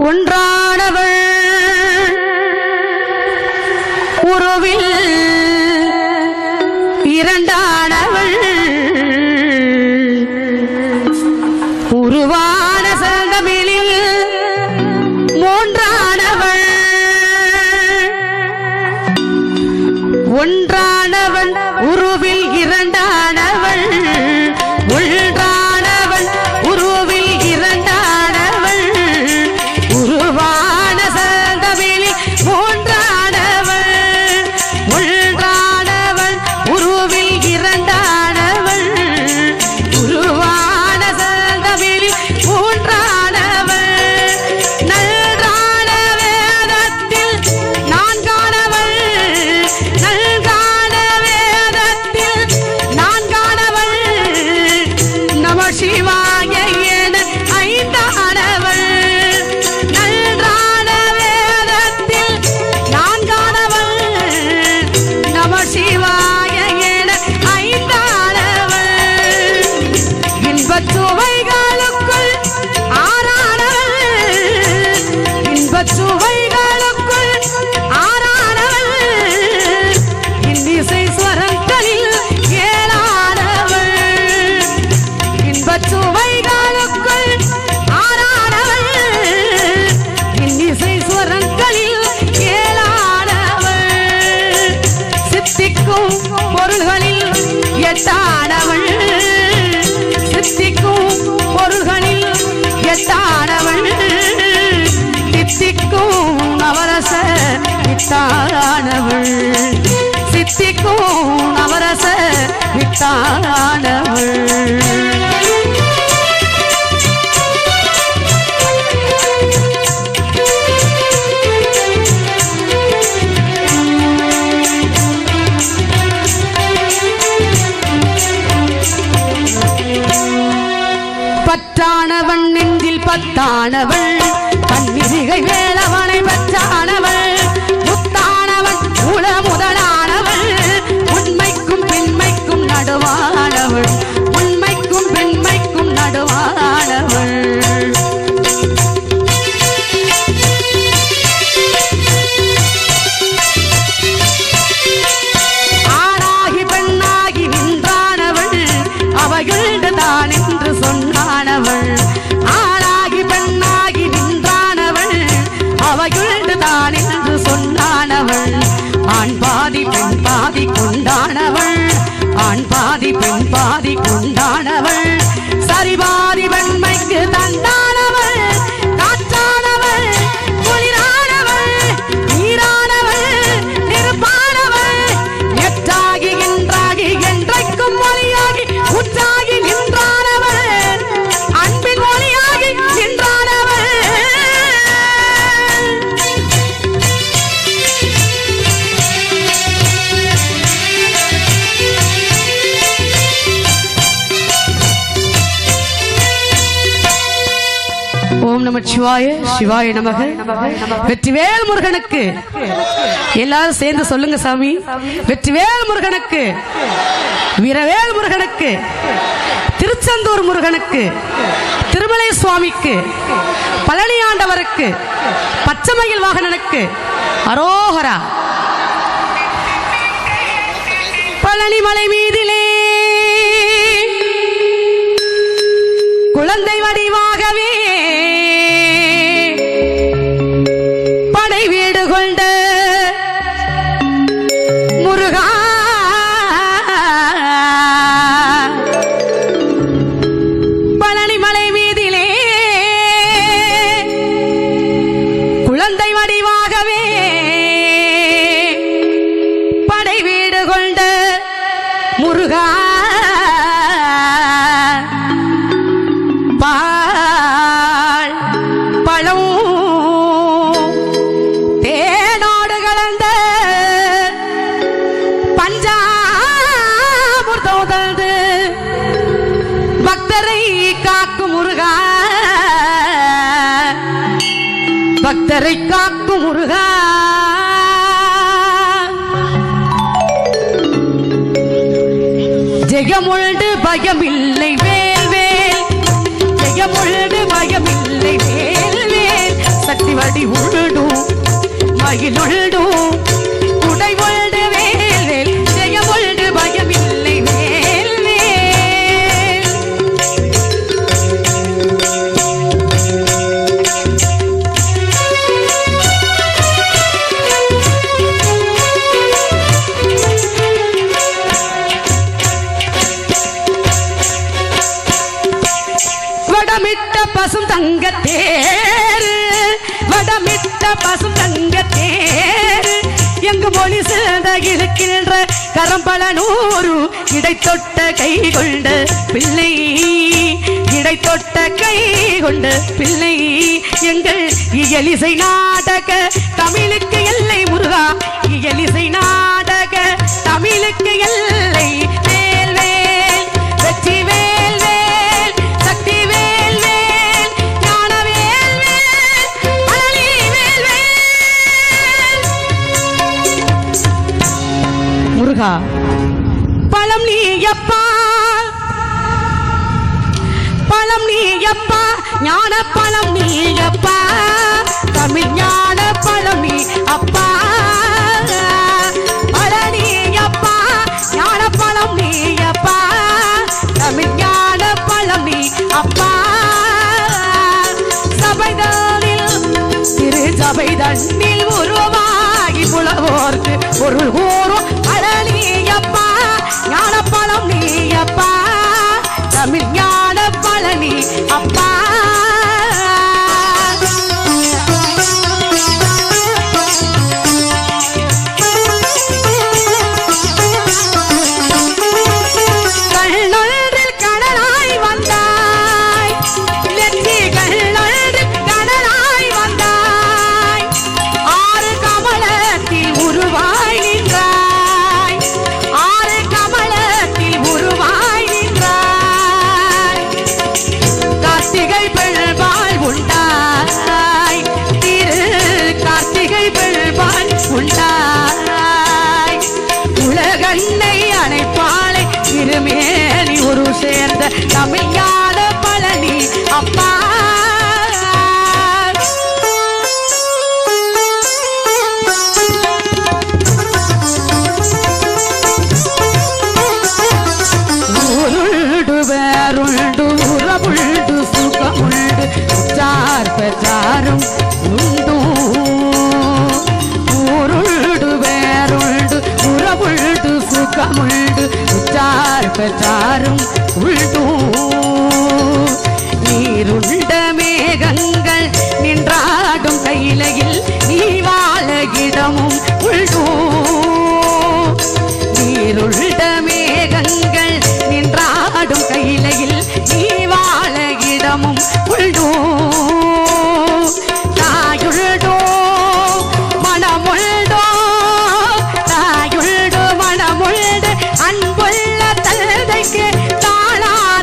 ஒன்றான பொருள்களில் எத்தானவள் சித்திக்கும் பொருள்களில் எத்தானவள் தித்திக்கும் நவரச இத்தானவள் பற்றானவன் நெஞ்சில் பத்தானவள் கண்மிசிகை ஓம் நம சிவாய சிவாய நமக. வெற்றிவேல் முருகனுக்கு. எல்லாரும் சேர்ந்து சொல்லுங்க சாமி. வெற்றிவேல் முருகனுக்கு. வீரவேல் முருகனுக்கு. திருச்செந்தூர் முருகனுக்கு. திருமலை சுவாமிக்கு. பழனி ஆண்டவருக்கு. பச்சைமயில் வாகனனுக்கு. அரோகரா. பழனி மலை மீதிலே. குழந்தை வடிவாகவே பக்தரை காக்கும் முருகா. ஜெயமுழு பயமில்லை வேல் வேல். ஜெயமுழு பயமில்லை வேல் வேல். சக்தி வடி உருடும் மயில் உருடும் பசும் தங்க தேரு எங்கு மொழி சேர்ந்த இருக்கின்ற கரம்பல நூறு இடை தொட்ட கை கொண்ட பிள்ளை இடை தொட்ட கை கொண்ட பிள்ளை. எங்கள் இயலிசை நாடக தமிழுக்கு எல்லை முருகா. இயலிசை நாடக தமிழுக்கு எல்லை முருகா பழம் நீ அப்பா பழம் நீ அப்பா ஞான பழம் நீ அப்பா தமிழ் ஞான பழம் நீ அப்பா. அப்பா. சபைதானில் திரு சபைதண்ணில் உச்சார் பெற்றாரும் நீருண்ட மேகங்கள் நின்றாடும் கையிலையில் நீ வாழ இடமும் உள்டூ நீருள்ட